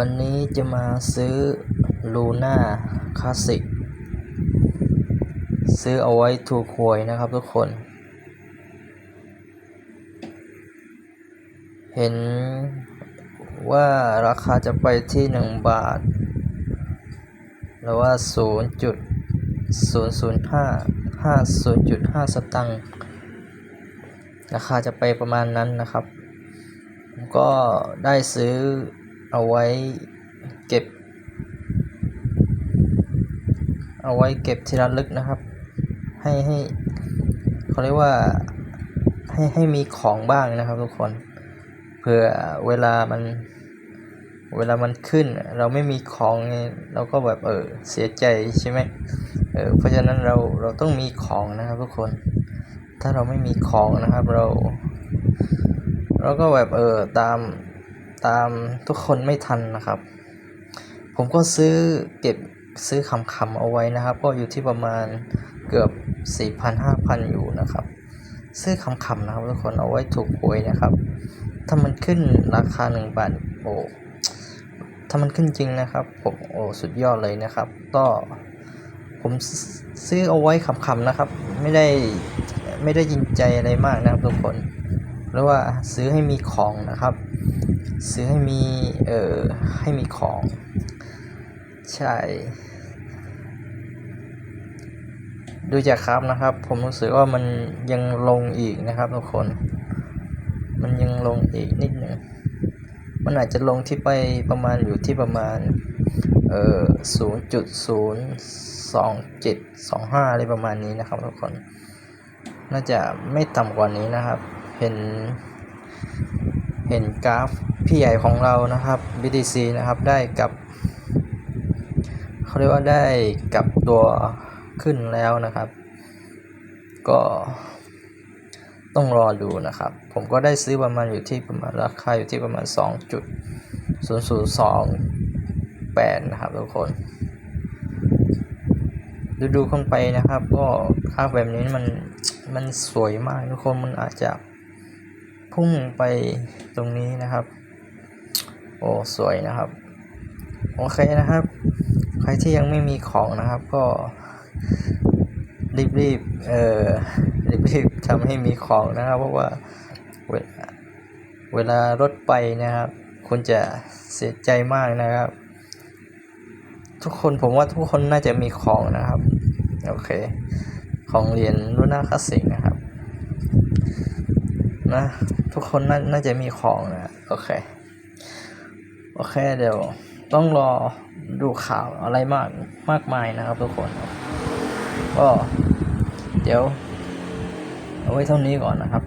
วันนี้จะมาซื้อลูน่าคลาสสิกซื้อเอาไว้ถูกหวยนะครับทุกคน เห็นว่าราคาจะไปที่หนึ่งบาท หรือว่าศูนย์จุดศูนย์ศูนย์ห้าห้าศูนย์จุดห้าสตังค์ราคาจะไปประมาณนั้นนะครับ ก็ได้ซื้อ เอาไว้เก็บ เอาไว้เก็บที่ระลึกนะครับ ให้ให้เขาเรียกว่าให้ให้มีของบ้างนะครับทุกคนเผื่อเวลามันเวลามันขึ้น เราไม่มีของไงเราก็แบบเออเสียใจใช่ไหมเออเพราะฉะนั้นเราเราต้องมีของนะครับทุกคน ถ้าเราไม่มีของนะครับเรา เราก็แบบเออตาม ตามทุกคนไม่ทันนะครับ ผมก็ซื้อเก็บซื้อคำคำๆเอาไว้นะครับ ก็อยู่ที่ประมาณเกือบ 4,000 5,000 อยู่นะครับ ซื้อคำคำๆนะครับทุกคนเอาไว้ถูกหวยนะครับ ถ้ามันขึ้นราคา 1 บาทโอ้ถ้ามันขึ้นจริงนะครับผมโอ้สุดยอดเลยนะครับ ก็ผมซื้อเอาไว้คำๆนะครับ ไม่ได้ไม่ได้ยินใจอะไรมากนะครับทุกคนหรือว่าซื้อให้มีของนะครับ ซื้อให้มี เออให้มีของ ใช่ ดูจากครับนะครับ ผมรู้สึกว่ามันยังลงอีกนะครับทุกคน มันยังลงอีกนิดหนึ่งมันอาจจะลงที่ไปประมาณอยู่ที่ประมาณ เออศูนย์จุดศูนย์สองเจ็ดสองห้าอะไรประมาณนี้นะครับทุกคน น่าจะไม่ต่ำกว่านี้นะครับ เห็น เห็นกราฟพี่ใหญ่ของเรานะครับ BTC นะครับได้กับเขาเรียกว่าได้กับตัวขึ้นแล้วนะครับ ก็ต้องรอดูนะครับ ผมก็ได้ซื้อประมาณอยู่ที่ประมาณราคาอยู่ที่ประมาณ 2.0028 นะครับทุกคน ดูดูเข้าไปนะครับ ก็ค่าแบบนี้มันมันสวยมากทุกคนมันอาจจะ พุ่งไปตรงนี้นะครับ โอ้สวยนะครับ โอเคนะครับ ใครที่ยังไม่มีของนะครับ ก็ รีบๆเอ่อรีบๆทำให้มีของนะครับ เพราะว่าเวลาเวลารถไปนะครับ คุณจะเสียใจมากนะครับ ทุกคนผมว่าทุกคนน่าจะมีของนะครับ โอเค ของเหรียญรุ่นหน้าคลาสสิกนะครับ นะ ทุกคนน่าน่าจะมีของนะโอเค โอเคเดี๋ยว ต้องรอดูข่าวอะไรมากมากมายนะครับทุกคนก็เดี๋ยว เอาไว้เท่านี้ก่อนนะครับ